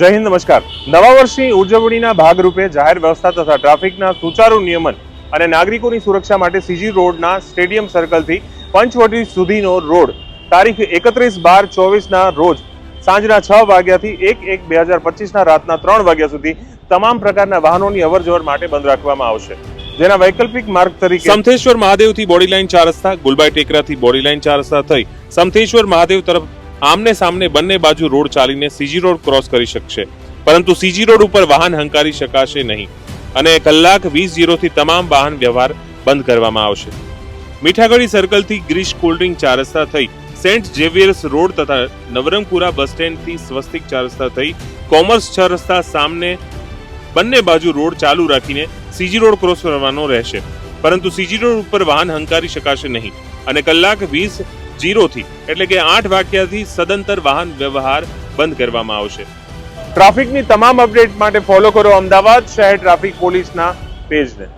જય હિન્દ, નમસ્કાર. નવા વર્ષની ઉજવણીના ભાગરૂપે જાહેર વ્યવસ્થા તથા ટ્રાફિકના સુચારુ નિયમન અને નાગરિકોની સુરક્ષા માટે સીજી રોડના સ્ટેડિયમ સર્કલથી પંચવટી સુધીનો રોડ. તારીખ એકત્રીસ બાર ચોવીસના રોજ સાંજના છ વાગ્યાથી એક એક બે હજાર પચીસના રાતના ત્રણ વાગ્યા સુધી તમામ પ્રકારના વાહનોની અવરજવર માટે બંધ રાખવામાં આવશે. જેના વૈકલ્પિક માર્ગ તરીકે સમથેશ્વર મહાદેવથી બોડી લાઇન ચાર રસ્તા, ગુલબાઈ ટેકરાથી બોડી લાઇન ચાર રસ્તા થઈ સમથેશ્વર મહાદેવ તરફ આમને સામને બંને બાજુ રોડ ચાલીને સીજી રોડ ક્રોસ કરી શકશે. પરંતુ સીજી રોડ ઉપર વાહન હંકારી શકાશે નહીં અને કલાક વીસ જીરોથી તમામ વાહન વ્યવહાર બંધ કરવામાં આવશે. મીઠાગઢી સર્કલથી ગ્રીશ કોલ્ડ્રિંક ચાર રસ્તા થઈ સેન્ટ ઝેવિયર્સ રોડ તથા નવરંગપુરા બસ સ્ટેન્ડથી સ્વસ્તિક ચાર રસ્તા થઈ કોમર્સ છ રસ્તા સામને બંને બાજુ રોડ ચાલુ રાખીને સીજી રોડ ક્રોસ કરવાનો રહેશે. પરંતુ સીજી રોડ ઉપર વાહન હંકારી શકાશે નહીં અને કલાક વીસ જીરોથી એટલે કે આઠ વાગ્યાથી સદંતર વાહન વ્યવહાર બંધ કરવામાં આવશે. ટ્રાફિકની તમામ અપડેટ માટે ફોલો કરો અમદાવાદ શહેર ટ્રાફિક પોલીસના પેજને